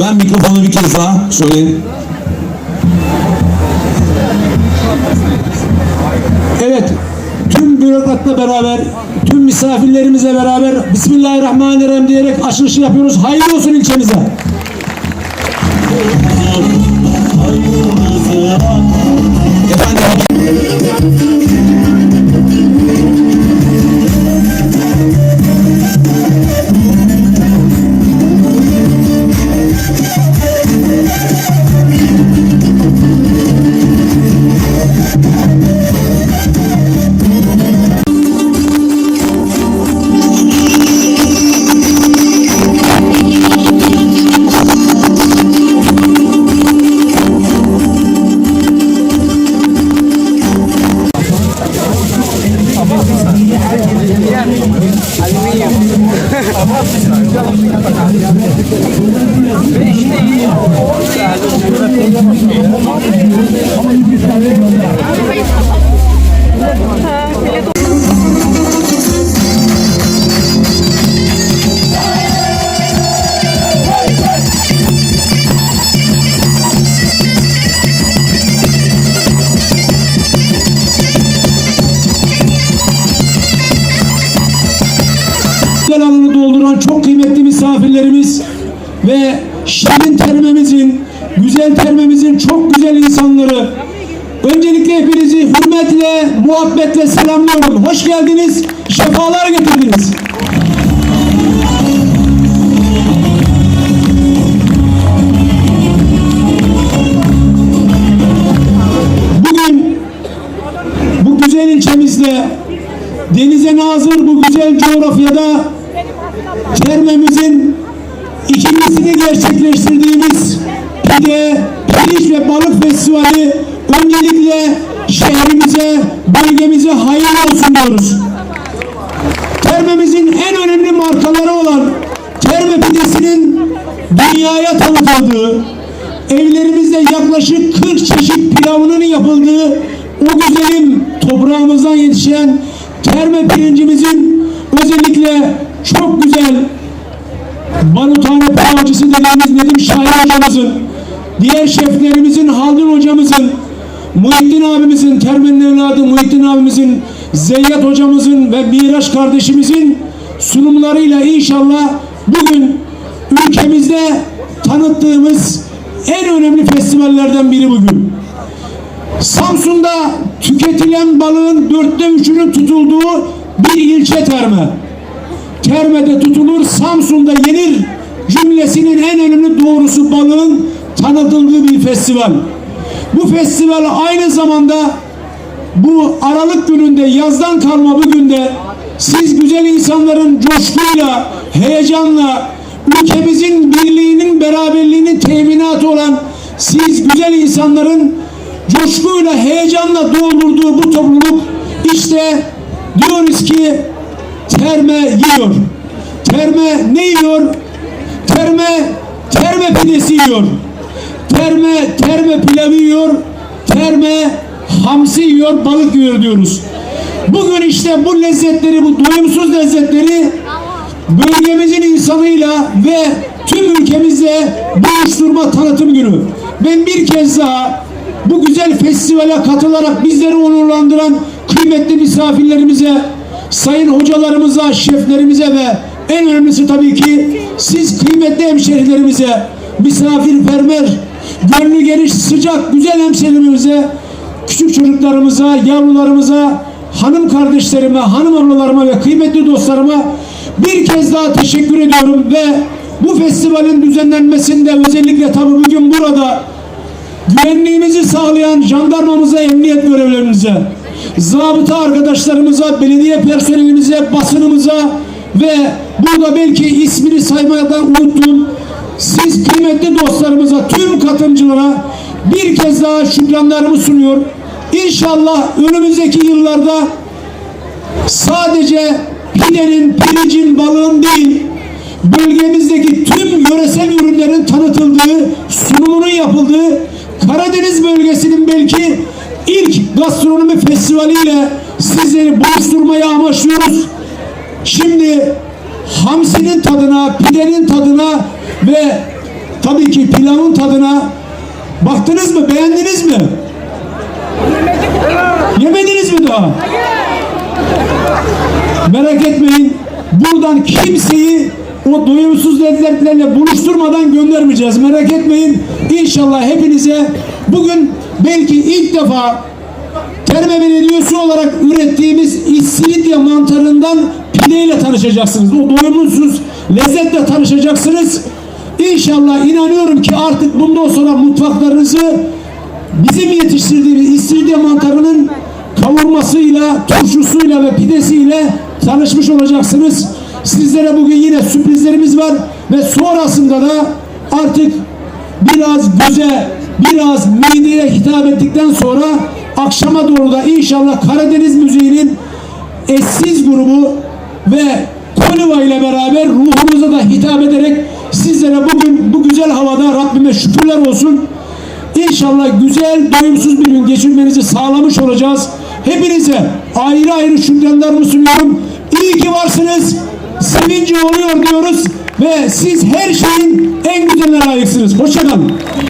Ben mikrofonu bir kez daha söyleyeyim. Evet, tüm bürokratla beraber, tüm misafirlerimizle beraber Bismillahirrahmanirrahim diyerek açılışı yapıyoruz. Hayırlı olsun ilçemize. Efendim Güzel alanı dolduran çok kıymetli misafirlerimiz ve şirin termemizin, güzel termemizin çok güzel insanları. Öncelikle hepinizi hürmetle, muhabbetle selamlıyorum. Hoş geldiniz, şefalar getirdiniz. Coğrafyada termemizin ikincisini gerçekleştirdiğimiz pide, pirinç ve balık festivali öncelikle şehrimize, bölgemize hayırlı olsun diyoruz. Termemizin en önemli markaları olan terme pidesinin dünyaya tanıtıldığı, evlerimizde yaklaşık 40 çeşit pilavının yapıldığı o güzelim toprağımızdan yetişen terme pirincimizin özellikle çok güzel Baruthane pilavcısı dediğimiz Nedim Şahin hocamızın, diğer şeflerimizin Haldun hocamızın, Muhittin abimizin, Termen'in evladı Muhittin abimizin, Zeyyat hocamızın ve Miraç kardeşimizin sunumlarıyla inşallah bugün ülkemizde tanıttığımız en önemli festivallerden biri bugün. Samsun'da tüketilen balığın dörtte üçünün tutulduğu bir ilçe terme. Terme'de tutulur, Samsun'da yenir cümlesinin en önemli doğrusu balığın tanıtıldığı bir festival. Bu festival aynı zamanda bu Aralık gününde yazdan kalma bu günde siz güzel insanların coşkuyla, heyecanla ülkemizin birliğinin, beraberliğinin teminatı olan siz güzel insanların coşkuyla, heyecanla doldurduğu bu topluluk işte diyoruz ki terme yiyor. Terme ne yiyor? Terme, terme pidesi yiyor. Terme, terme pilavı yiyor. Terme, hamsi yiyor, balık yiyor diyoruz. Bugün işte bu lezzetleri, bu doyumsuz lezzetleri bölgemizin insanıyla ve tüm ülkemizle buluşturma tanıtım günü. Ben bir kez daha bu güzel festivale katılarak bizleri onurlandıran kıymetli misafirlerimize, sayın hocalarımıza, şeflerimize ve en önemlisi tabii ki siz kıymetli hemşehrilerimize, misafirperver, gönlü geniş, sıcak, güzel hemşehrilerimize, küçük çocuklarımıza, yavrularımıza, hanım kardeşlerime, hanım ablalarıma ve kıymetli dostlarıma bir kez daha teşekkür ediyorum ve bu festivalin düzenlenmesinde özellikle tabii bugün burada güvenliğimizi sağlayan jandarmamıza, emniyet görevlerimize, zabıta arkadaşlarımıza, belediye personelimize, basınımıza ve burada belki ismini saymadan unuttum. Siz kıymetli dostlarımıza, tüm katılımcılara bir kez daha şükranlarımı sunuyor. İnşallah önümüzdeki yıllarda sadece pidenin, pirincin, balığın değil, bölgemizdeki tüm yöresel ürünlerin tanıtıldığı, sunumunun yapıldığı Karadeniz bölgesinin belki ilk gastronomi festivaliyle sizleri buluşturmayı amaçlıyoruz. Şimdi hamsinin tadına, pidenin tadına ve tabii ki pilavın tadına baktınız mı, beğendiniz mi? Yemediniz mi daha? Merak etmeyin. Buradan kimseyi o doyumsuz lezzetlerle buluşturmadan göndermeyeceğiz. Merak etmeyin. İnşallah hepinize bugün belki ilk defa Terme Belediyesi olarak ürettiğimiz istiridye mantarından pideyle tanışacaksınız. O doyumsuz lezzetle tanışacaksınız. İnşallah inanıyorum ki artık bundan sonra mutfaklarınızı bizim yetiştirdiğimiz istiridye mantarının kavurmasıyla, turşusuyla ve pidesiyle tanışmış olacaksınız. Sizlere bugün yine sürprizlerimiz var ve sonrasında da artık biraz göze, biraz mideye hitap ettikten sonra akşama doğru da inşallah Karadeniz müziğinin eşsiz grubu ve Koliva ile beraber ruhunuza da hitap ederek sizlere bugün bu güzel havada Rabbime şükürler olsun. İnşallah güzel, doyumsuz bir gün geçirmenizi sağlamış olacağız. Hepinize ayrı ayrı şükranlarımı sunuyorum. İyi ki varsınız. Sevinci oluyor diyoruz ve siz her şeyin en güzeline layıksınız. Hoşçakalın.